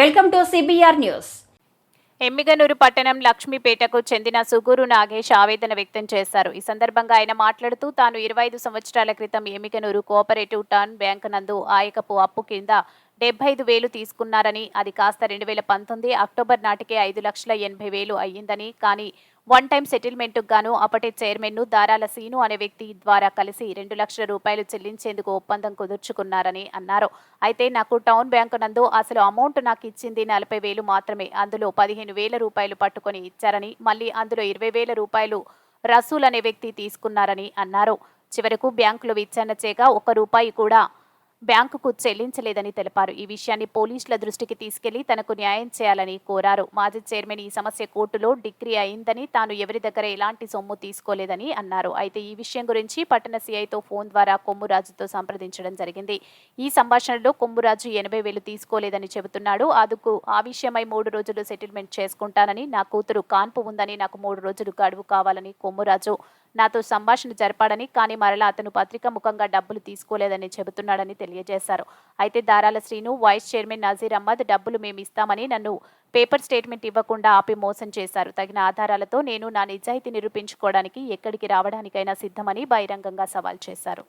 Welcome to CBR news Emmiganur పట్టణం లక్ష్మీపేటకు చెందిన సుగూరు నాగేష్ ఆవేదన వ్యక్తం చేశారు. ఈ సందర్భంగా ఆయన మాట్లాడుతూ తాను ఇరవై ఐదు సంవత్సరాల క్రితం ఎమ్మిగనూరు కోఆపరేటివ్ టర్న్ బ్యాంక్ నందు ఆయకపు అప్పు కింద డెబ్బై ఐదు వేలు తీసుకున్నారని అది కాస్త రెండు వేల పంతొమ్మిది అక్టోబర్ నాటికే ఐదు లక్షల ఎనభై వేలు అయ్యిందని కానీ వన్ టైం సెటిల్మెంట్కు గాను అప్పటి చైర్మన్ను దారాల సీను అనే వ్యక్తి ద్వారా కలిసి రెండు లక్షల రూపాయలు చెల్లించేందుకు ఒప్పందం కుదుర్చుకున్నారని అన్నారు. అయితే నాకు టౌన్ బ్యాంకు నందు అసలు అమౌంట్ నాకు ఇచ్చింది నలభై వేలు మాత్రమే. అందులో పదిహేను వేల రూపాయలు పట్టుకొని ఇచ్చారని మళ్ళీ అందులో ఇరవై వేల రూపాయలు రసూల్ అనే వ్యక్తి తీసుకున్నారని అన్నారు. చివరకు బ్యాంకులో విచారణ చేయగా ఒక్క రూపాయి కూడా బ్యాంకుకు చెల్లించలేదని తెలిపారు. ఈ విషయాన్ని పోలీసుల దృష్టికి తీసుకెళ్ళి తనకు న్యాయం చేయాలని కోరారు. మాజీ చైర్మన్ ఈ సమస్య కోర్టులో డిగ్రీ అయిందని తాను ఎవరి దగ్గర ఎలాంటి సొమ్ము తీసుకోలేదని అన్నారు. అయితే ఈ విషయం గురించి పట్టణ సీఐతో ఫోన్ ద్వారా కొమ్మురాజుతో సంప్రదించడం జరిగింది. ఈ సంభాషణలో కొమ్మురాజు ఎనభై వేలు తీసుకోలేదని చెబుతున్నాడు. అందుకు ఆ విషయమై మూడు రోజులు సెటిల్మెంట్ చేసుకుంటానని నా కూతురు కాన్పు ఉందని నాకు మూడు రోజులు గడువు కావాలని కొమ్మురాజు నాతో సంభాషణ జరపాడని కానీ మరలా అతను పత్రిక ముఖంగా డబ్బులు తీసుకోలేదని చెబుతున్నాడని తెలియజేశారు. అయితే దారాల శ్రీను వైస్ చైర్మన్ నజీర్ అహ్మద్ డబ్బులు మేము ఇస్తామని నన్ను పేపర్ స్టేట్మెంట్ ఇవ్వకుండా ఆపి మోసం చేశారు. తగిన ఆధారాలతో నేను నా నిజాయితీ నిరూపించుకోవడానికి ఎక్కడికి రావడానికైనా సిద్ధమని బహిరంగంగా సవాల్ చేశారు.